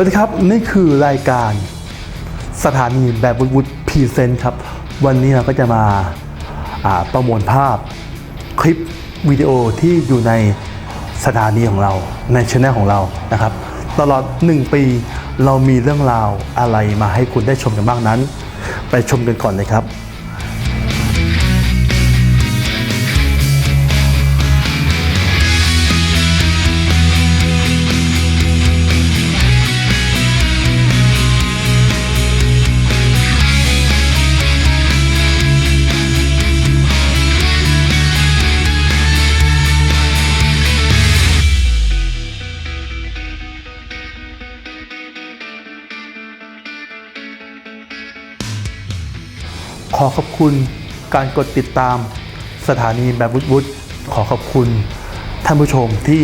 วัสดีครับ นี่คือรายการสถานีแบบวุฒวุฒพรีเซนต์ครับ วันนี้เราก็จะมาาประมวลภาพคลิปวิดีโอที่อยู่ในสถานีของเราในช anel ของเรานะครับ ตลอด 1 ปีเรามีเรื่องราวอะไรมาให้คุณได้ชมกันบ้างนั้น ไปชมกันก่อนเลยครับ ขอขอบคุณการกดติดตามสถานีแบบวุฒวุฒขอขอบคุณท่านผู้ชมที่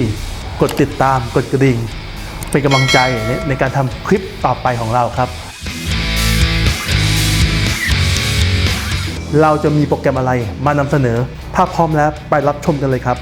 กดติดตามกดกระดิ่ง เป็นกำลังใจในในการทำคลิปต่อไปของเราครับ เราจะมีโปรแกรมอะไรมานำเสนอ ถ้าพร้อมแล้วไปรับชมกันเลยครับ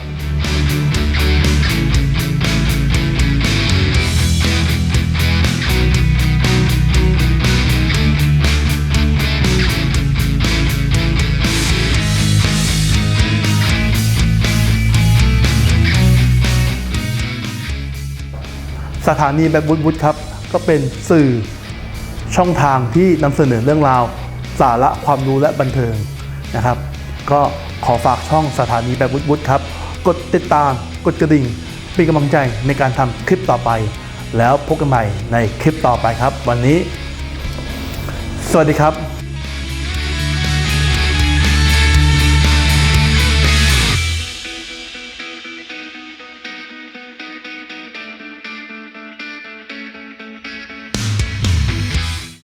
สถานีแบบวุฒวุฒครับ ก็เป็นสื่อช่องทางที่นำเสนอเรื่องราว สาระความรู้และบันเทิงนะครับ ก็ขอฝากช่องสถานีแบบวุฒวุฒครับ กดติดตาม กดกระดิ่งเป็นกำลังใจในการทำคลิปต่อไป แล้วพบกันใหม่ในคลิปต่อไปครับ วันนี้ สวัสดีครับ